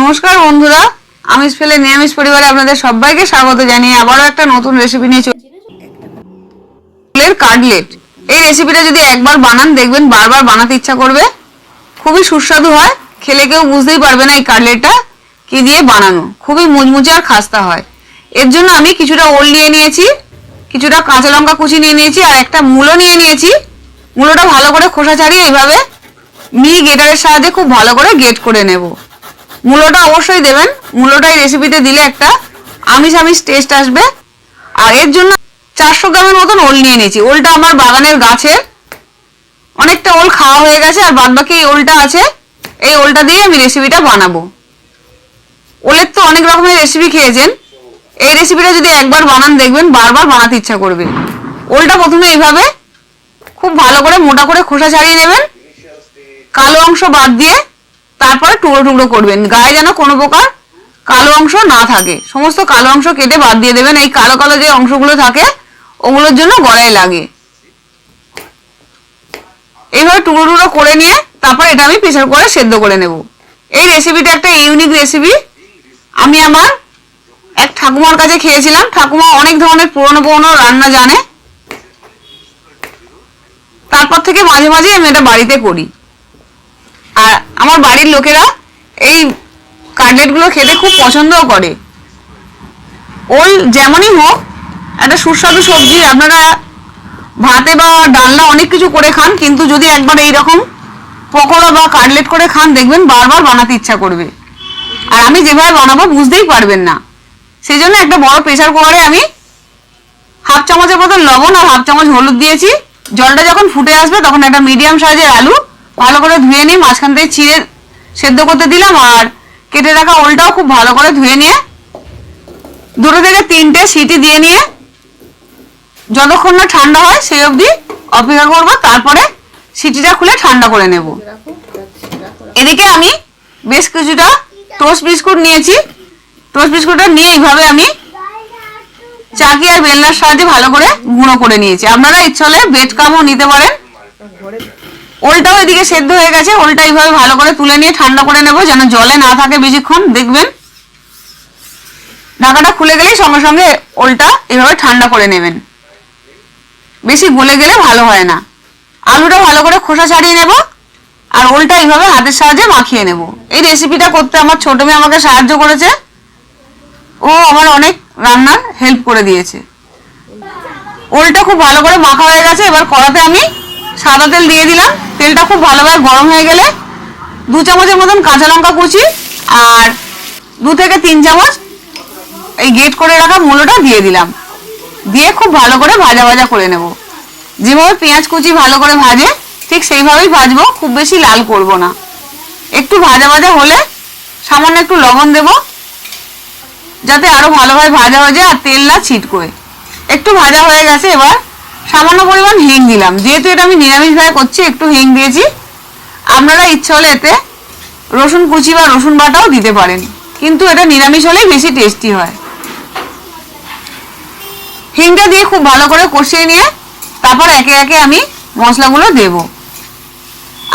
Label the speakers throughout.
Speaker 1: নমস্কার বন্ধুরা, আমিষ ফেলে নিরামিষ পরিবারে আপনাদের সবাইকে স্বাগত জানিয়ে আবারও একটা নতুন রেসিপি নিয়ে চলে কাটলেট এই রেসিপিটা যদি একবার বানান, দেখবেন বারবার বানাতে ইচ্ছা করবে। খুবই সুস্বাদু হয়। খেলে কেউ বুঝতেই পারবে না এই কাটলেটটা কি দিয়ে বানানো। খুবই মুচমুচে আর খাস্তা হয়। এর জন্য আমি কিছুটা ওল নিয়ে নিয়েছি, কিছুটা কাঁচা লঙ্কা কুচি নিয়ে নিয়েছি, আর একটা মূলো নিয়ে নিয়েছি। মূলোটা ভালো করে খোসা ছাড়িয়ে এইভাবে মিহি গেটারের সাহায্যে খুব ভালো করে গেট করে নেব। মূলোটা অবশ্যই দেবেন। মূলোটা এই রেসিপিতে দিলে একটা আমিষ আমিষ টেস্ট আসবে। আর এর জন্য চারশো গ্রামের মতন ওল নিয়ে নিয়েছি। ওলটা আমার বাগানের গাছের অনেকটা ওল খাওয়া হয়ে গেছে, আর বাদ বাকি এই ওলটা আছে। এই ওলটা দিয়ে আমি রেসিপিটা বানাবো। ওলের তো অনেক রকমের রেসিপি খেয়েছেন। এই রেসিপিটা যদি একবার বানান, দেখবেন বারবার বানাতে ইচ্ছা করবে। ওলটা প্রথমে এইভাবে খুব ভালো করে মোটা করে খোসা ছাড়িয়ে নেবেন। কালো অংশ বাদ দিয়ে তারপরে টুকরো টুকরো করবেন। গায়ে যেন কোনো প্রকার কালো অংশ না থাকে। সমস্ত কালো অংশ কেটে বাদ দিয়ে দেবেন। এই কালো কালো যে অংশগুলো থাকে, ওগুলোর জন্য গড়াই লাগে। এইভাবে টুকরো টুকরো করে নিয়ে তারপর এটা আমি প্রেসার করে সেদ্ধ করে নেব। এই রেসিপিটা একটা ইউনিক রেসিপি আমি আমার এক ঠাকুমার কাছে খেয়েছিলাম। ঠাকুমা অনেক ধরনের পুরনো পুরনো রান্না জানে। তারপর থেকে মাঝে মাঝে আমি এটা বাড়িতে করি। আমার বাড়ির লোকেরা এই কাটলেটগুলো খেতে খুব পছন্দও করে। ওল যেমনই হোক, একটা সুস্বাদু সবজি, আপনারা ভাতে বা ডালনা অনেক কিছু করে খান, কিন্তু যদি একবার এই রকম পকোড়া বা কাটলেট করে খান, দেখবেন বারবার বানাতে ইচ্ছা করবে। আর আমি যেভাবে বানাবো বুঝতেই পারবেন না। সেই জন্য একটা বড় প্রেশার কুকারে আমি হাফ চামচের মতো লবণ আর হাফ চামচ হলুদ দিয়েছি। জলটা যখন ফুটে আসবে, তখন একটা মিডিয়াম সাইজের আলু ভালো করে ধুয়ে নিয়ে মাঝখান থেকে চিড়ে সেদ্ধ করতে দিলাম আর কেটে রাখা ওলটাও খুব ভালো করে ধুয়ে নিয়ে দুটো থেকে তিনটে সিটি দিয়ে নিয়ে যতক্ষণ না ঠান্ডা হয় সেই অবধি অপেক্ষা করব, তারপরে সিটিটা খুলে ঠান্ডা করে নেব। এদিকে আমি বেশ কিছুটা টোস্ট বিস্কুট নিয়েছি। টোস্ট বিস্কুটটা নিয়ে এইভাবে আমি চাকি আর বেলনার সাহায্যে ভালো করে গুঁড়ো করে নিয়েছি। আপনারা ইচ্ছে হলে বেড কামও নিতে পারেন। ওলটাও এদিকে সেদ্ধ হয়ে গেছে ওলটা এইভাবে ভালো করে তুলে নিয়ে ঠান্ডা করে নেব, যেন জলে না থাকে বেশিক্ষণ, দেখবেন? ঢাকাটা খুলে গেলেই সঙ্গে সঙ্গে ওলটা এভাবে ঠান্ডা করে নেবেন। বেশি গলে গেলে ভালো হয় না। আলুটা ভালো করে খোসা ছাড়িয়ে নেব, আর ওলটা এইভাবে হাতের সাহায্যে মাখিয়ে নেব। এই রেসিপিটা করতে আমার ছোট মেয়ে আমাকে সাহায্য করেছে। ও আমার অনেক রান্নার হেল্প করে দিয়েছে। ওলটা খুব ভালো করে মাখা হয়ে গেছে, এবার কড়াতে আমি সাদা তেল দিয়ে দিলাম। তেলটা খুব ভালোভাবে গরম হয়ে গেলে দু চামচের মতন কাঁচা লঙ্কা কুচি আর দু থেকে তিন চামচ এই গেট করে রাখা মূলোটা দিয়ে দিলাম। দিয়ে খুব ভালো করে ভাজা ভাজা করে নেব। যেভাবে পেঁয়াজ কুচি ভালো করে ভাজে, ঠিক সেইভাবেই ভাজবো, খুব বেশি লাল করব না। একটু ভাজা ভাজা হলে সামান্য একটু লবণ দেব, যাতে আরও ভালোভাবে ভাজা হয়ে যায় আর তেল না ছিটকোয়। একটু ভাজা হয়ে গেছে এবার সামান্য পরিমাণ হিং দিলাম। যেহেতু এটা আমি নিরামিষভাবে করছি, একটু হিং দিয়েছি। আপনারা ইচ্ছে হলে এতে রসুন কুচি বা রসুন বাটাও দিতে পারেন। কিন্তু এটা নিরামিষ হলেই বেশি টেস্টি হয়। হিংটা দিয়ে খুব ভালো করে কষিয়ে নিয়ে তারপর একে একে আমি মশলাগুলো দেব।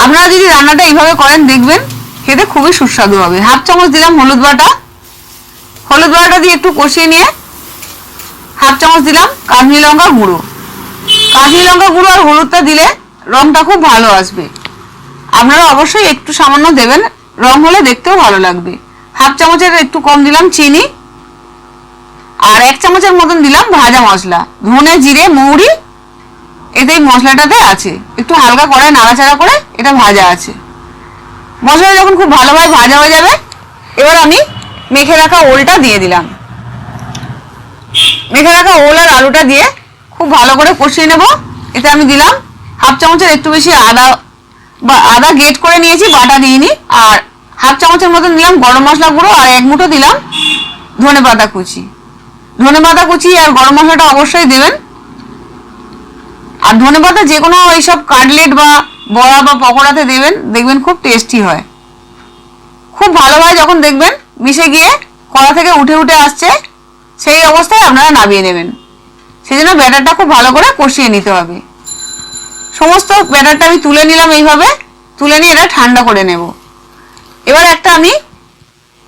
Speaker 1: আপনারা যদি রান্নাটা এইভাবে করেন, দেখবেন খেতে খুবই সুস্বাদু হবে। হাফ চামচ দিলাম হলুদ বাটা। হলুদ বাটা দিয়ে একটু কষিয়ে নিয়ে হাফ চামচ দিলাম কাশ্মীরি লঙ্কা গুঁড়ো। কাশ্মীরি লঙ্কা গুঁড়ো আর হলুদটা দিলে রংটা খুব ভালো আসবে। আপনারা অবশ্যই একটু সামান্য দেবেন। রং হলে দেখতেও ভালো লাগবে। হাফ চামচের একটু কম দিলাম চিনি। আর এক চামচের মতন দিলাম ভাজা মশলা। ধনে, জিরে, মৌরি, এতে মশলাটাতে আছে। একটু হালকা করে নাড়াচাড়া করে এটা ভাজা আছে। মশলা যখন খুব ভালোভাবে ভাজা হয়ে যাবে, এবার আমি মেখে রাখা ওলটা দিয়ে দিলাম। মেখে রাখা ওল আর আলুটা দিয়ে খুব ভালো করে কষিয়ে নেব। এতে আমি দিলাম হাফ চামচের একটু বেশি আদা বা আদা গেট করে নিয়েছি, বাটা দিইনি। আর হাফ চামচের মতন দিলাম গরম মশলা গুঁড়ো আর এক মুঠো দিলাম ধনে পাতা কুচি। ধনে পাতা কুচি আর গরম মশলাটা অবশ্যই দেবেন। আর ধনে পাতা যে কোনো এইসব কাটলেট বা বড়া বা পকোড়াতে দেবেন, দেখবেন খুব টেস্টি হয়। খুব ভালোভাবে যখন দেখবেন, মিশে গিয়ে কড়া থেকে উঠে উঠে আসছে, সেই অবস্থায় আপনারা নামিয়ে নেবেন। সেই জন্য ব্যাটারটা খুব ভালো করে কষিয়ে নিতে হবে। সমস্ত ব্যাটারটা আমি তুলে নিলাম এইভাবে, তুলে নিয়ে এটা ঠান্ডা করে নেব। এবার একটা আমি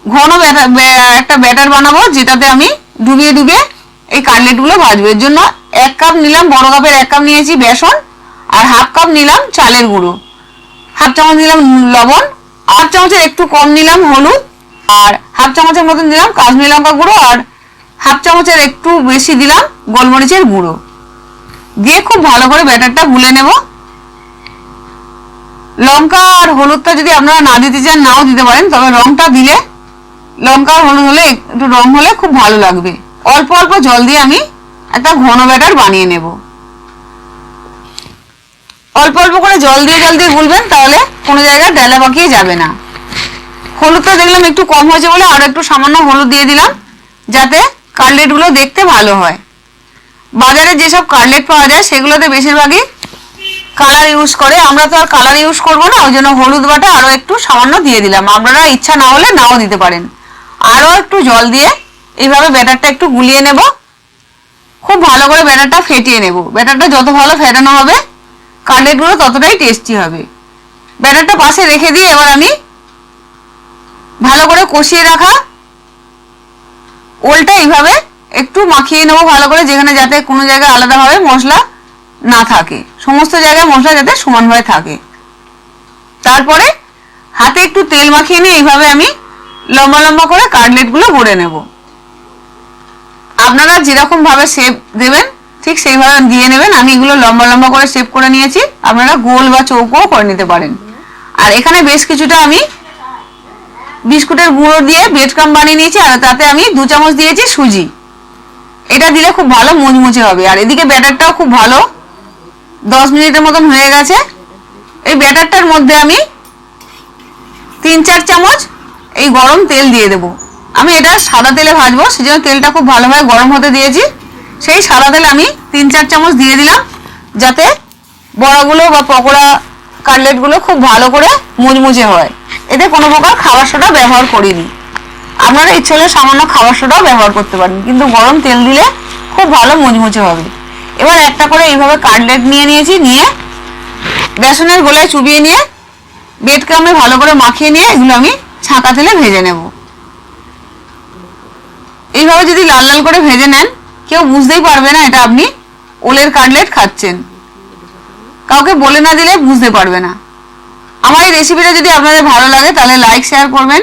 Speaker 1: ঘন ব্যাটার ব্য- একটা ব্যাটার বানাবো, যেটাতে আমি ডুবিয়ে ডুবিয়ে এই কাটলেটগুলো ভাজবো। এর জন্য এক কাপ নিলাম, বড় কাপের এক কাপ নিয়েছি বেসন, আর হাফ কাপ নিলাম চালের গুঁড়ো। হাফ চামচ নিলাম লবণ হাফ চামচের একটু কম নিলাম হলুদ, আর হাফ চামচের মতন দিলাম কাশ্মীরি লঙ্কা গুঁড়ো, আর হাফ চামচের একটু বেশি দিলাম গোলমরিচের গুঁড়ো। দিয়ে খুব ভালো করে ব্যাটারটা গুলে নেব। লঙ্কা আর হলুদটা যদি আপনারা না দিতে চান, নাও দিতে পারেন, তবে রংটা দিলে, লঙ্কা আর হলুদ হলে একটু রং হলে খুব ভালো লাগবে। অল্প অল্প জল দিয়ে আমি একটা ঘন ব্যাটার বানিয়ে নেব। অল্প অল্প করে জল দিয়ে জল দিয়ে গুলবেন, তাহলে কোনো জায়গায় ডেলা পাকিয়ে যাবে না। হলুদটা দেখলাম একটু কম হয়েছে বলে আরও একটু সামান্য হলুদ দিয়ে দিলাম, যাতে কাটলেটগুলো দেখতে ভালো হয়। বাজারে যেসব কাটলেট পাওয়া যায়, সেগুলোতে বেশিরভাগই কালার ইউজ করে। আমরা তো আর কালার ইউজ করব না, ওই জন্য হলুদ বাটা আরও একটু সামান্য দিয়ে দিলাম। আপনারা ইচ্ছা না হলে নাও দিতে পারেন। আরও একটু জল দিয়ে এইভাবে ব্যাটারটা একটু গুলিয়ে নেব। খুব ভালো করে ব্যাটারটা ফেটিয়ে নেব। ব্যাটারটা যত ভালো ফেটানো হবে কাটলেটগুলো ততটাই টেস্টি হবে। ব্যাটারটা পাশে রেখে দিয়ে এবার আমি ভালো করে কষিয়ে রাখা ওলটা এইভাবে একটু মাখিয়ে নেব ভালো করে, যেখানে যাতে কোনো জায়গায় আলাদাভাবে মশলা না থাকে। সমস্ত জায়গায় মশলা যাতে সমানভাবে থাকে। তারপরে হাতে একটু তেল মাখিয়ে নিয়ে এইভাবে আমি লম্বা লম্বা করে কাটলেটগুলো গড়ে নেব। আপনারা যেরকম ভাবে শেপ দেবেন, ঠিক সেইভাবে দিয়ে নেবেন। আমি এগুলো লম্বা লম্বা করে শেপ করে নিয়েছি। আপনারা গোল বা চৌকোও করে নিতে পারেন। আর এখানে বেশ কিছুটা আমি বিস্কুটের গুঁড়ো দিয়ে ব্রেড ক্রাম বানিয়ে নিয়েছি, আর তাতে আমি দু চামচ দিয়েছি সুজি। এটা দিলে খুব ভালো মুচমুচে হবে। আর এদিকে ব্যাটারটাও খুব ভালো। দশ মিনিটের মতন হয়ে গেছে। এই ব্যাটারটার মধ্যে আমি তিন চার চামচ এই গরম তেল দিয়ে দেবো। আমি এটা সাদা তেলে ভাজবো, সেজন্য তেলটা খুব ভালোভাবে গরম হতে দিয়েছি। সেই সাদা তেল আমি তিন চার চামচ দিয়ে দিলাম, যাতে বড়াগুলো বা পকোড়া কাটলেটগুলো খুব ভালো করে মুচমুচে হয়। এতে কোনো প্রকার খাবার সোডা ব্যবহার করিনি। আপনারা ইচ্ছে হলে সামান্য খাবার সোডাও ব্যবহার করতে পারেন, কিন্তু গরম তেল দিলে খুব ভালো মুচমুচে হবে। এবার একটা করে এইভাবে কাটলেট নিয়ে নিয়েছি, নিয়ে বেসনের গোলায় চুবিয়ে নিয়ে বেড ক্রামে ভালো করে মাখিয়ে নিয়ে এগুলো আমি ছাঁকা তেলে ভেজে নেব। এইভাবে যদি লাল লাল করে ভেজে নেন, কেউ বুঝতেই পারবে না এটা আপনি ওলের কাটলেট খাচ্ছেন। কাউকে বলে না দিলে বুঝতে পারবে না। আমার এই রেসিপিটা যদি আপনাদের ভালো লাগে, তাহলে লাইক শেয়ার করবেন।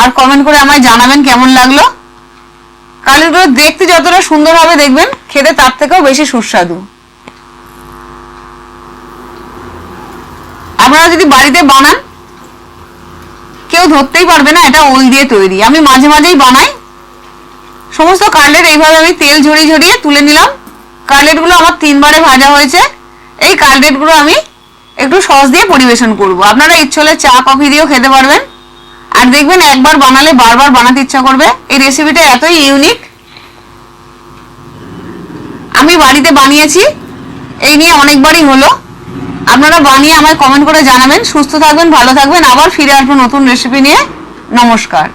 Speaker 1: আর কমেন্ট করে আমায় জানাবেন কেমন লাগল। কালিগুলো দেখতে যতটা সুন্দর হবে দেখবেন, খেতে তার থেকেও বেশি সুস্বাদু। আপনারা যদি বাড়িতে বানান, কেউ ধরতেই পারবে না, এটা ওল দিয়ে তৈরি। আমি মাঝে মাঝেই বানাই। সমস্ত কার্লেট এইভাবে আমি তেল ঝরিয়ে ঝরিয়ে তুলে নিলাম। কাটলেটগুলো আমার তিনবারে ভাজা হয়েছে। এই কাটলেটগুলো আমি সস দিয়ে পরিবেশন করব। আপনারা ইচ্ছে হলে চা, কফি দিয়েও খেতে পারবেন। আর দেখবেন একবার বানালে বারবার বানাতে ইচ্ছা করবে। এই রেসিপিটা এতই ইউনিক আমি বাড়িতে বানিয়েছি। এই নিয়ে অনেকবারই হলো। আপনারা বানিয়ে আমায় কমেন্ট করে জানাবেন। সুস্থ থাকবেন, ভালো থাকবেন। আবার ফিরে আসব নতুন রেসিপি নিয়ে। নমস্কার।